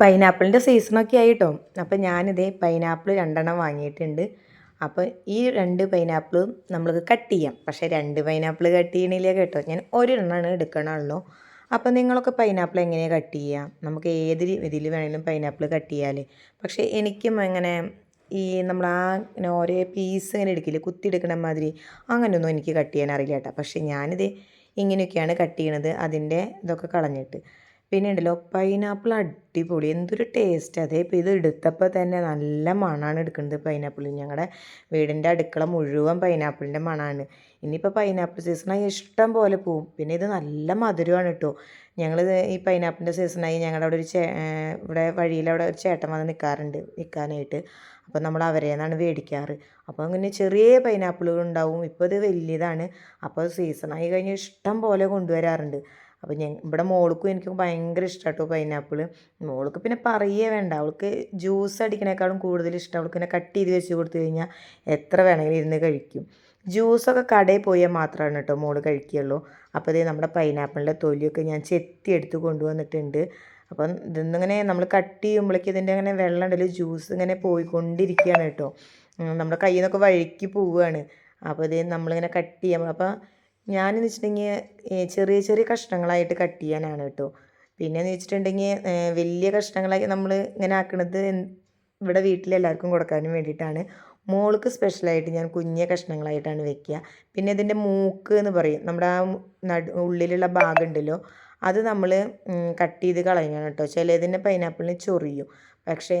പൈനാപ്പിളിന്റെ സീസണൊക്കെ ആയിട്ടോ. അപ്പോൾ ഞാനിതേ പൈനാപ്പിൾ രണ്ടെണ്ണം വാങ്ങിയിട്ടുണ്ട്. അപ്പോൾ ഈ രണ്ട് പൈനാപ്പിളും നമ്മൾക്ക് കട്ട് ചെയ്യാം. പക്ഷേ രണ്ട് പൈനാപ്പിൾ കട്ട് ചെയ്യണില്ല കേട്ടോ. ഞാൻ ഒരെണ്ണമാണ് എടുക്കണുള്ളൂ. അപ്പോൾ നിങ്ങളൊക്കെ പൈനാപ്പിൾ എങ്ങനെയാണ് കട്ട് ചെയ്യുക? നമുക്ക് ഏത് ഇതിൽ വേണമെങ്കിലും പൈനാപ്പിൾ കട്ട് ചെയ്യാൽ പക്ഷേ എനിക്കും അങ്ങനെ ഈ നമ്മൾ ആ ഇങ്ങനെ ഓരോ പീസ് ഇങ്ങനെ എടുക്കില്ല കുത്തി എടുക്കണ മാതിരി അങ്ങനെയൊന്നും എനിക്ക് കട്ട് ചെയ്യാൻ അറിയില്ല കേട്ടോ. പക്ഷേ ഞാനിത് ഇങ്ങനെയൊക്കെയാണ് കട്ട് ചെയ്യണത്. അതിന്റെ ഇതൊക്കെ കളഞ്ഞിട്ട്. പിന്നെ ഉണ്ടല്ലോ പൈനാപ്പിൾ അടിപൊളി. എന്തൊരു ടേസ്റ്റ് അതേ ഇപ്പോൾ ഇത് എടുത്തപ്പോൾ തന്നെ നല്ല മണമാണ് എടുക്കുന്നത് പൈനാപ്പിൾ ഞങ്ങളുടെ വീടിന്റെ അടുക്കള മുഴുവൻ പൈനാപ്പിളിന്റെ മണമാണ് ഇനിയിപ്പോൾ പൈനാപ്പിൾ സീസണായി ഇഷ്ടം പോലെ പോവും. പിന്നെ ഇത് നല്ല മധുരമാണ് കേട്ടോ. ഞങ്ങൾ ഈ പൈനാപ്പിളിന്റെ സീസണായി ഞങ്ങളുടെ അവിടെ ഒരു ചേ ഇവിടെ വഴിയിൽ അവിടെ ഒരു ചേട്ടൻ വന്ന് നിൽക്കാറുണ്ട് നിൽക്കാനായിട്ട് അപ്പോൾ നമ്മൾ അവരെ നിന്നാണ് മേടിക്കാറ് അപ്പോൾ അങ്ങനെ ചെറിയ പൈനാപ്പിളുകൾ ഉണ്ടാവും. ഇപ്പോൾ ഇത് വലിയതാണ്. അപ്പോൾ സീസണായി കഴിഞ്ഞ് ഇഷ്ടം പോലെ കൊണ്ടുവരാറുണ്ട്. അപ്പോൾ ഞാൻ ഇവിടെ മോൾക്കും എനിക്ക് ഭയങ്കര ഇഷ്ടം കേട്ടോ പൈനാപ്പിൾ മോൾക്ക് പിന്നെ പറയേ വേണ്ട. അവൾക്ക് ജ്യൂസ് അടിക്കണേക്കാളും കൂടുതൽ ഇഷ്ടം. അവൾക്ക് പിന്നെ കട്ട് ചെയ്ത് വെച്ച് കൊടുത്തു കഴിഞ്ഞാൽ എത്ര വേണമെങ്കിലും ഇരുന്ന് കഴിക്കും. ജ്യൂസൊക്കെ കടയിൽ പോയാൽ മാത്രമാണ് കേട്ടോ മോൾ കഴിക്കുകയുള്ളൂ അപ്പോൾ ഇതേ നമ്മുടെ പൈനാപ്പിളിന്റെ തൊലിയൊക്കെ ഞാൻ ചെത്തി എടുത്ത് കൊണ്ടുവന്നിട്ടുണ്ട്. അപ്പം ഇതിന്നിങ്ങനെ നമ്മൾ കട്ട് ചെയ്യുമ്പോഴേക്ക് ഇതിന്റെ അങ്ങനെ വെള്ളം ഉണ്ടല്ലോ ജ്യൂസ് ഇങ്ങനെ പോയിക്കൊണ്ടിരിക്കുകയാണ് കേട്ടോ നമ്മുടെ കയ്യിൽ നിന്നൊക്കെ വഴുക്കി പോവുകയാണ് അപ്പോൾ ഇത് നമ്മളിങ്ങനെ കട്ട് ചെയ്യാം. അപ്പോൾ ഞാനെന്ന് വെച്ചിട്ടുണ്ടെങ്കിൽ ചെറിയ ചെറിയ കഷ്ണങ്ങളായിട്ട് കട്ട് ചെയ്യാനാണ് കേട്ടോ. പിന്നെയെന്ന് വെച്ചിട്ടുണ്ടെങ്കിൽ വലിയ കഷ്ണങ്ങളായി നമ്മൾ ഇങ്ങനെ ആക്കണത് ഇവിടെ വീട്ടിലെല്ലാവർക്കും കൊടുക്കാനും വേണ്ടിയിട്ടാണ്. മോൾക്ക് സ്പെഷ്യലായിട്ട് ഞാൻ കുഞ്ഞ കഷ്ണങ്ങളായിട്ടാണ് വെക്കുക. പിന്നെ ഇതിന്റെ മൂക്ക് എന്ന് പറയും. നമ്മുടെ ആ നടു ഉള്ളിലുള്ള ഭാഗമുണ്ടല്ലോ അത് നമ്മൾ കട്ട് ചെയ്ത് കളയണം കേട്ടോ. ചിലതിന്റെ പൈനാപ്പിളിന് ചൊറിയും. പക്ഷേ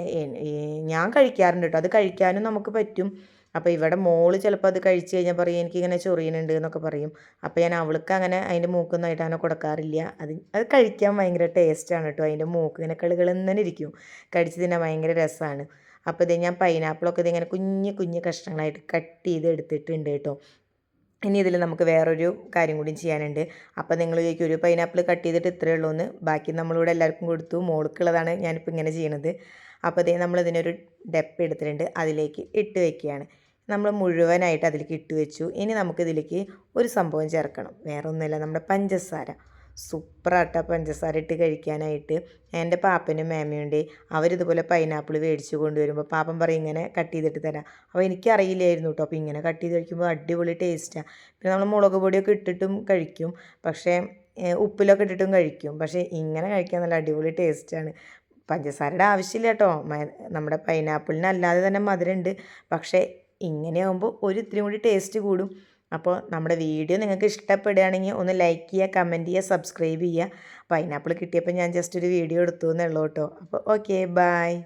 ഞാൻ കഴിക്കാറുണ്ട് കേട്ടോ. അത് കഴിക്കാനും നമുക്ക് പറ്റും. അപ്പോൾ ഇവിടെ മോൾ ചിലപ്പോൾ അത് കഴിച്ച് കഴിഞ്ഞാൽ പറയും എനിക്കിങ്ങനെ ചൊറിയുന്നുണ്ട് എന്നൊക്കെ പറയും. അപ്പോൾ ഞാൻ അവൾക്ക് അങ്ങനെ അതിന്റെ മൂക്കൊന്നായിട്ട് അങ്ങനെ കൊടുക്കാറില്ല. അത് അത് കഴിക്കാൻ ഭയങ്കര ടേസ്റ്റാണ് കേട്ടോ. അതിന്റെ മൂക്ക് ഇങ്ങനെ കളികളെന്നെ ഇരിക്കും. കഴിച്ച് തിന്നാൻ ഭയങ്കര രസമാണ് അപ്പോൾ ഇത് ഞാൻ പൈനാപ്പിളൊക്കെ ഇതിങ്ങനെ കുഞ്ഞു കുഞ്ഞു കഷ്ണങ്ങളായിട്ട് കട്ട് ചെയ്ത് എടുത്തിട്ടുണ്ട് കേട്ടോ. ഇനി ഇതിൽ നമുക്ക് വേറൊരു കാര്യം കൂടി ചെയ്യാനുണ്ട്. അപ്പോൾ നിങ്ങൾ ചോദിക്കും ഒരു പൈനാപ്പിൾ കട്ട് ചെയ്തിട്ട് ഇത്രയേ ഉള്ളൂ എന്ന്. ബാക്കി നമ്മളിവിടെ എല്ലാവർക്കും കൊടുത്തു. മോൾക്കുള്ളതാണ് ഞാനിപ്പോൾ ഇങ്ങനെ ചെയ്യണത്. അപ്പോൾ ഇതേ നമ്മളിതിനൊരു ഡെപ്പ് എടുത്തിട്ടുണ്ട്. അതിലേക്ക് ഇട്ട് വെക്കുകയാണ്. നമ്മൾ മുഴുവനായിട്ട് അതിലേക്ക് ഇട്ട് വെച്ചു. ഇനി നമുക്കിതിലേക്ക് ഒരു സംഭവം ചേർക്കണം. വേറെ ഒന്നുമില്ല നമ്മുടെ പഞ്ചസാര. സൂപ്പറാട്ട പഞ്ചസാര ഇട്ട് കഴിക്കാനായിട്ട്. എന്റെ പാപ്പനും മാമയുണ്ട് അവരിതുപോലെ പൈനാപ്പിൾ മേടിച്ച് കൊണ്ടുവരുമ്പോൾ പാപ്പൻ പറയും ഇങ്ങനെ കട്ട് ചെയ്തിട്ട് തരാം. അപ്പോൾ എനിക്കറിയില്ലായിരുന്നു കേട്ടോ. അപ്പോൾ ഇങ്ങനെ കട്ട് ചെയ്ത് കഴിക്കുമ്പോൾ അടിപൊളി ടേസ്റ്റാണ് പിന്നെ നമ്മൾ മുളക് പൊടിയൊക്കെ ഇട്ടിട്ടും കഴിക്കും. പക്ഷേ ഉപ്പിലൊക്കെ ഇട്ടിട്ടും കഴിക്കും. പക്ഷേ ഇങ്ങനെ കഴിക്കാൻ നല്ല അടിപൊളി ടേസ്റ്റാണ്. പഞ്ചസാരയുടെ ആവശ്യമില്ല കേട്ടോ. നമ്മുടെ പൈനാപ്പിളിന് അല്ലാതെ തന്നെ മധുരമുണ്ട്. പക്ഷേ ഇങ്ങനെയാകുമ്പോൾ ഒരു ഇത്തിരി കൂടി ടേസ്റ്റ് കൂടും. അപ്പോൾ നമ്മുടെ വീഡിയോ നിങ്ങൾക്ക് ഇഷ്ടപ്പെടുകയാണെങ്കിൽ ഒന്ന് ലൈക്ക് ചെയ്യുക കമന്റ് ചെയ്യുക സബ്സ്ക്രൈബ് ചെയ്യുക. പൈനാപ്പിൾ കിട്ടിയപ്പോൾ ഞാൻ ജസ്റ്റ് ഒരു വീഡിയോ എടുത്തു എന്നുള്ളൂ കേട്ടോ. അപ്പോൾ ഓക്കെ ബായ്